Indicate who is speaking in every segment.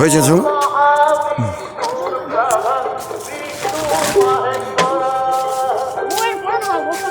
Speaker 1: হয়েছে চলো
Speaker 2: ওই পড়া না বসুন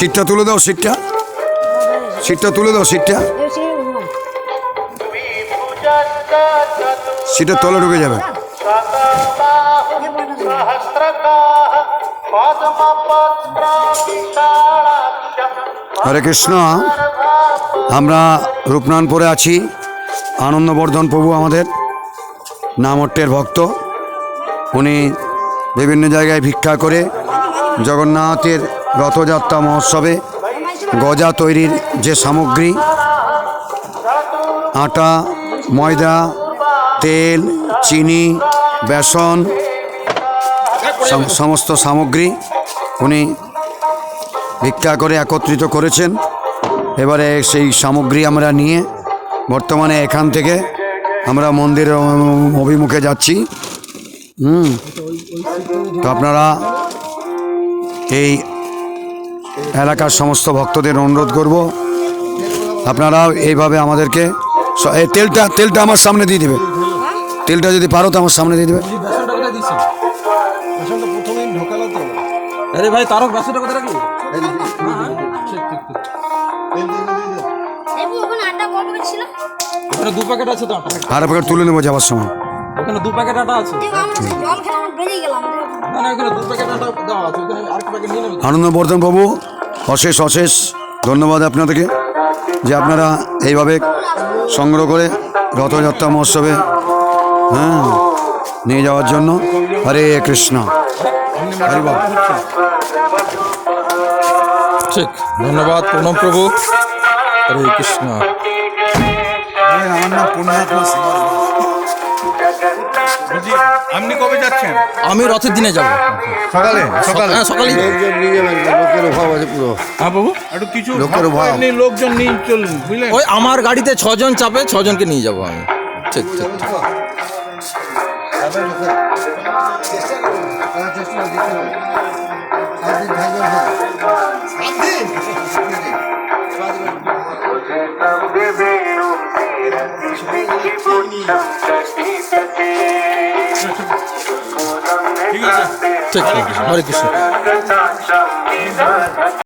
Speaker 1: সিটটা তুলে দাও, সিটটা। সিটটা তুলে দাও, সিটটা। সিটের তলে ঢুকে যাবে। হরে কৃষ্ণ, আমরা রূপনানপুরে আছি। আনন্দবর্ধন প্রভু আমাদের নামট্টের ভক্ত। উনি বিভিন্ন জায়গায় ভিক্ষা করে জগন্নাথের রথযাত্রা মহোৎসবে গজা তৈরির যে সামগ্রী, আটা, ময়দা, তেল, চিনি, বেসন, সম- সমস্ত সামগ্রী উনি ভিক্ষা করে একত্রিত করেছেন। এবারে সেই সামগ্রী আমরা নিয়ে বর্তমানে এখান থেকে আমরা মন্দিরের অভিমুখে যাচ্ছি। হুম। তো আপনারা এই এলাকার সমস্ত ভক্তদের অনুরোধ করব আপনারা এইভাবে আমাদেরকে এই তেলটা তেলটা আমার সামনে দিয়ে দেবে। তেলটা যদি পারো তো আমার সামনে দিয়ে দেবে।
Speaker 3: আরে ভাই তারক বেসনটা কোথায় রাখলি
Speaker 2: ওখানে
Speaker 3: দু প্যাকেট আছে তো
Speaker 1: আর প্যাকেট তুলে নেব যাওয়ার সময়।
Speaker 3: ওখানে দু প্যাকেট আটা আছে?
Speaker 1: আনন্দবর্ধন বাবু অশেষ অশেষ ধন্যবাদ আপনাদেরকে যে আপনারা এইভাবে সংগ্রহ করে রথযাত্রা মহোৎসবে হ্যাঁ নিয়ে যাওয়ার জন্য হরে কৃষ্ণ।
Speaker 3: ঠিক ধন্যবাদ প্রণব প্রভু। হরে কৃষ্ণ।
Speaker 1: আমার নাম পুণ্যাত্মা
Speaker 4: আপনি কবে যাচ্ছেন?
Speaker 3: আমি রথের দিনে যাব।
Speaker 4: সকালে সকালে।
Speaker 3: হ্যাঁ সকালেই। যাব।
Speaker 5: লোকের অভাব আছে পুরো।
Speaker 4: হ্যাঁ বাবু। একটু কিছু
Speaker 5: লোকের অভাব।
Speaker 4: আপনি লোকজন নিয়ে চলুন বুঝলেন
Speaker 3: ওই আমার গাড়িতে ছজন চাপে ছজনকে নিয়ে যাব আমি। ঠিক ঠিক ঠিক।
Speaker 4: ঠিক আছে।
Speaker 3: ঠিক ঠিক হরে কৃষ্ণ
Speaker 6: Thank you.